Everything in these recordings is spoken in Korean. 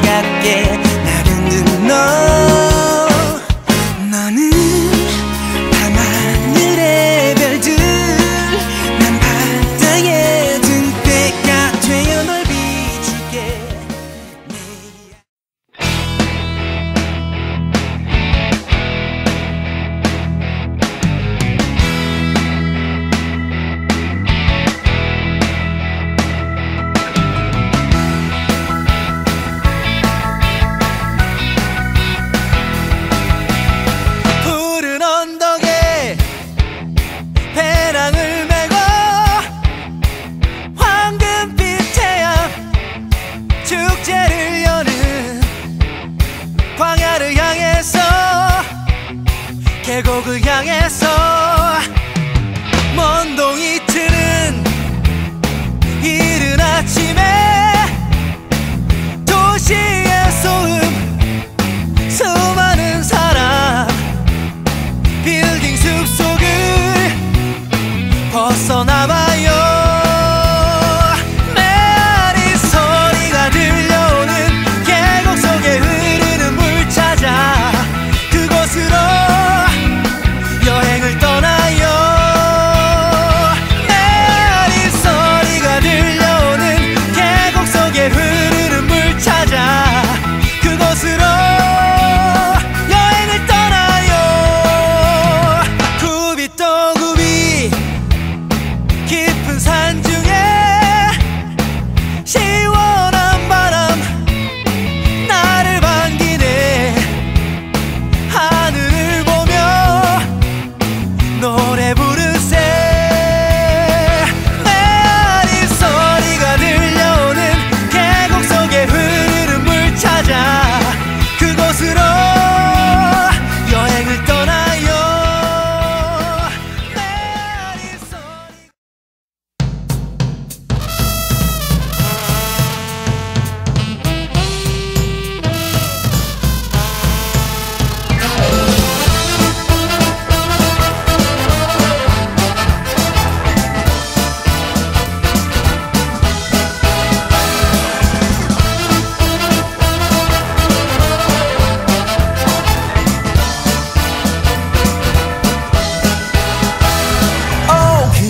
がって 향해서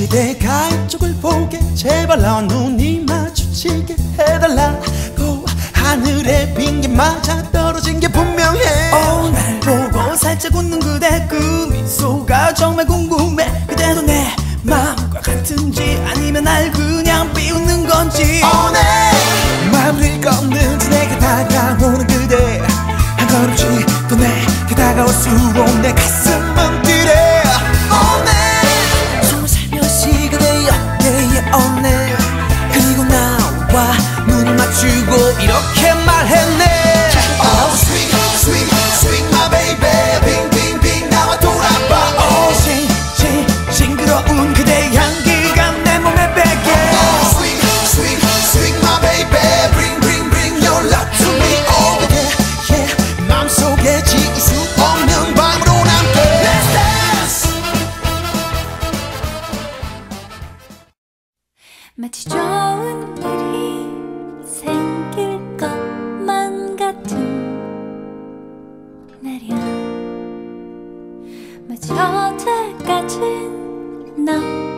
오 그대가 이쪽을 보게 제발 너 눈이 마주치게 해달라고. 하늘에 빈 게 맞아 떨어진 게 분명해. 오날 보고 살짝 웃는 그대 그 미소가 정말 궁금해. 그대도 내 마음과 같은지 아니면 날 그냥 비웃는 건지. 마음을 걷는지 내게 다가오는 그대. 한 걸음씩 더 내게 다가올수록 내 가슴 이렇게 말했네 Oh sweet sweet sweet my baby 빙빙빙 나와 돌아봐 Oh 싱, 싱, 싱그러운 그대 향기가 내 몸에 배게 Oh sweet sweet sweet my baby bring bring bring your love to me Oh yeah yeah 맘속에 지울 수 없는 밤으로 남게 Let's dance 마치 좋은 일이 어제까진 난